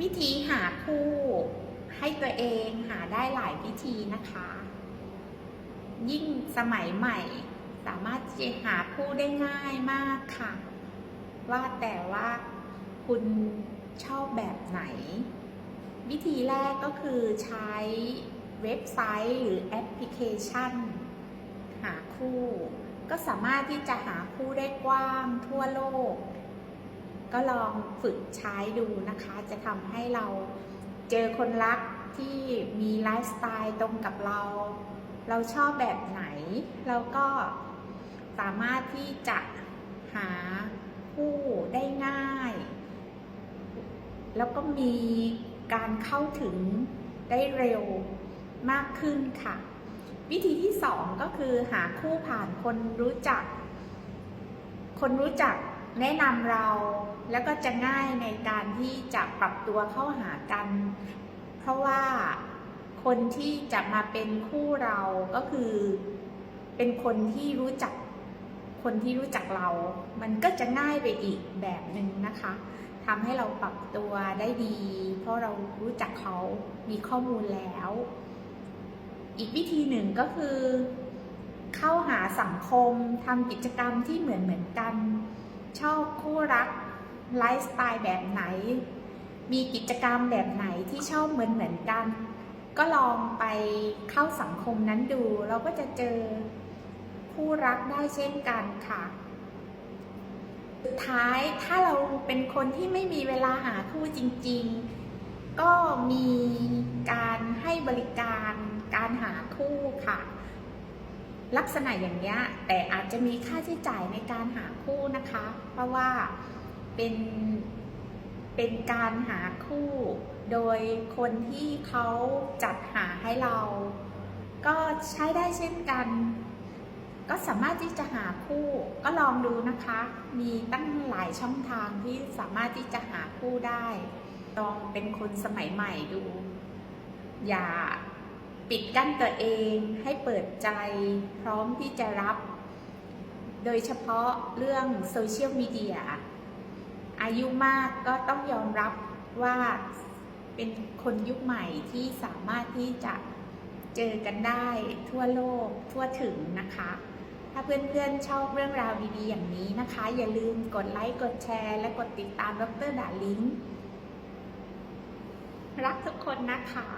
วิธีหาคู่ให้ตัวเองหาได้หลายวิธีนะคะ ยิ่งสมัยใหม่ สามารถจะหาคู่ได้ง่ายมากค่ะ ว่าแต่ว่าคุณชอบแบบไหน วิธีแรกก็คือใช้เว็บไซต์หรือแอปพลิเคชัน หาคู่ ก็สามารถที่จะหาคู่ได้กว้างทั่วโลก ก็ลองฝึกใช้ดูนะคะ จะทำให้เราเจอคนรักที่มีไลฟ์สไตล์ตรงกับเรา เราชอบแบบไหน เราก็สามารถที่จะหาคู่ได้ง่าย แล้วก็มีการเข้าถึงได้เร็วมากขึ้นค่ะ วิธีที่สองก็คือหาคู่ผ่านคนรู้จัก คนรู้จัก แนะนำเราแล้วก็จะง่ายในการที่จะปรับตัวเข้าหากัน เพราะว่าคนที่จะมาเป็นคู่เราก็คือเป็นคนที่รู้จักคนที่รู้จักเรา มันก็จะง่ายไปอีกแบบหนึ่งนะคะทำให้เราปรับตัวได้ดี เพราะเรารู้จักเขามีข้อมูลแล้ว อีกวิธีหนึ่งก็คือ เข้าหาสังคมทำกิจกรรมที่เหมือนเหมือนกัน ชอบคู่รักไลฟ์สไตล์แบบไหน มีกิจกรรมแบบไหนที่ชอบเหมือนเหมือนกัน ก็ลองไปเข้าสังคมนั้นดู เราก็จะเจอคู่รักได้เช่นกันค่ะสุดท้ายถ้าเราเป็นคนที่ไม่มีเวลาหาคู่จริง ๆ ก็มีการให้บริการการหาคู่ค่ะ ลักษณะอย่างนี้ยแต่อาจจะมีค่าใช้จ่ายในการหาคู่นะคะ เพราะว่าเป็นเป็นการหาคู่โดยคนที่เขาจัดหาให้เรา ก็ใช้ได้เช่นกัน ก็สามารถที่จะหาคู่ก็ลองดูนะคะ มีตั้งหลายช่องทางที่สามารถที่จะหาคู่ได้ ลองเป็นคนสมัยใหม่ดู อย่า ปิดกั้นตัวเองให้เปิดใจพร้อมที่จะรับ โดยเฉพาะเรื่องโซเชียลมีเดียอายุมากก็ต้องยอมรับว่าเป็นคนยุคใหม่ที่สามารถที่จะเจอกันได้ทั่วโลกทั่วถึงนะคะ ถ้าเพื่อนๆชอบเรื่องราวดีๆ อย่างนี้นะคะ อย่าลืมกดไลค์กดแชร์ และกดติดตามดรดาลิงรักทุกคนนะคะ